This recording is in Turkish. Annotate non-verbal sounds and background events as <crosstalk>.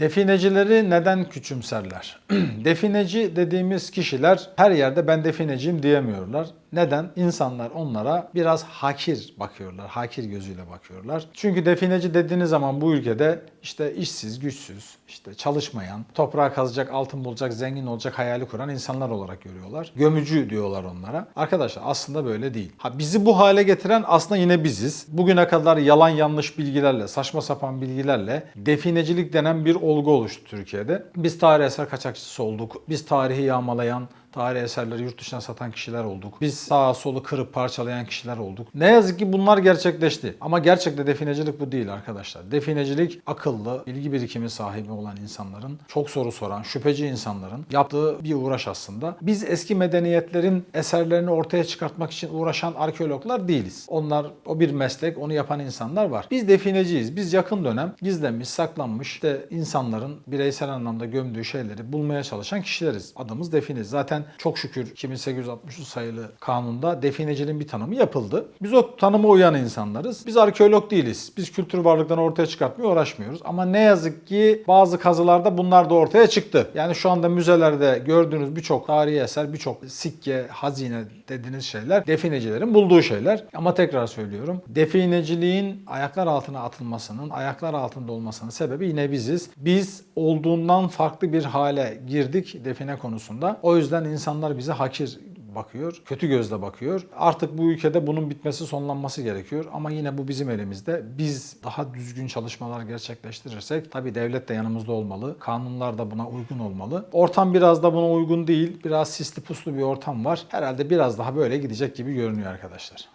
Definecileri neden küçümserler? <clears throat> Defineci dediğimiz kişiler her yerde ben defineciyim diyemiyorlar. Neden? İnsanlar onlara biraz hakir bakıyorlar, hakir gözüyle bakıyorlar. Çünkü defineci dediğiniz zaman bu ülkede işte işsiz, güçsüz, işte çalışmayan, toprağa kazacak, altın bulacak, zengin olacak hayali kuran insanlar olarak görüyorlar. Gömücü diyorlar onlara. Arkadaşlar aslında böyle değil. Ha bizi bu hale getiren aslında yine biziz. Bugüne kadar yalan yanlış bilgilerle, saçma sapan bilgilerle definecilik denen bir olgu oluştu Türkiye'de. Biz tarih eser kaçakçısı olduk. Biz tarihi yağmalayan, Tarihi eserleri yurt dışına satan kişiler olduk. Biz sağa solu kırıp parçalayan kişiler olduk. Ne yazık ki bunlar gerçekleşti. Ama gerçekte definecilik bu değil arkadaşlar. Definecilik akıllı, bilgi birikimi sahibi olan insanların, çok soru soran, şüpheci insanların yaptığı bir uğraş aslında. Biz eski medeniyetlerin eserlerini ortaya çıkartmak için uğraşan arkeologlar değiliz. Onlar o bir meslek, onu yapan insanlar var. Biz defineciyiz. Biz yakın dönem gizlenmiş, saklanmış işte insanların bireysel anlamda gömdüğü şeyleri bulmaya çalışan kişileriz. Adımız define. Zaten çok şükür 2863 sayılı kanunda defineciliğin bir tanımı yapıldı. Biz o tanıma uyan insanlarız. Biz arkeolog değiliz. Biz kültür varlıklarını ortaya çıkartmaya uğraşmıyoruz. Ama ne yazık ki bazı kazılarda bunlar da ortaya çıktı. Yani şu anda müzelerde gördüğünüz birçok tarihi eser, birçok sikke, hazine dediğiniz şeyler definecilerin bulduğu şeyler. Ama tekrar söylüyorum. Defineciliğin ayaklar altına atılmasının, ayaklar altında olmasının sebebi yine biziz. Biz olduğundan farklı bir hale girdik define konusunda. O yüzden insanlar bize hakir bakıyor, kötü gözle bakıyor. Artık bu ülkede bunun bitmesi, sonlanması gerekiyor. Ama yine bu bizim elimizde. Biz daha düzgün çalışmalar gerçekleştirirsek tabii devlet de yanımızda olmalı. Kanunlar da buna uygun olmalı. Ortam biraz da buna uygun değil. Biraz sisli puslu bir ortam var. Herhalde biraz daha böyle gidecek gibi görünüyor arkadaşlar.